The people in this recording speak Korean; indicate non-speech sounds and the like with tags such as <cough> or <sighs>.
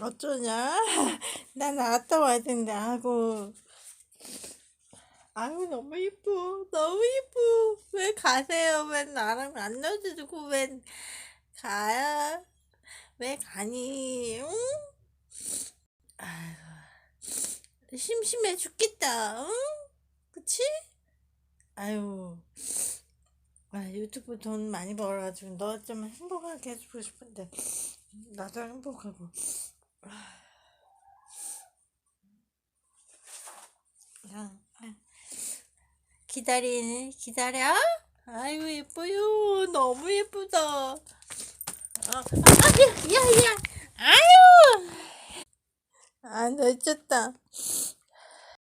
어쩌냐? 나 나갔다 와야 되는데, 아이고. 아유, 너무 이뻐. 너무 이뻐. 왜 가세요? 왜 나랑 안 넣어주고, 왜 가야? 왜 가니? 응? 아이고. 심심해 죽겠다. 응? 그치? 아유. 아, 유튜브 돈 많이 벌어가지고 너 좀 행복하게 해주고 싶은데 나도 행복하고 <sighs> 기다리네 기다려? 아이고 예뻐요. 너무 예쁘다. 아, 아, 야, 야, 야. 아유! 아, 늦었다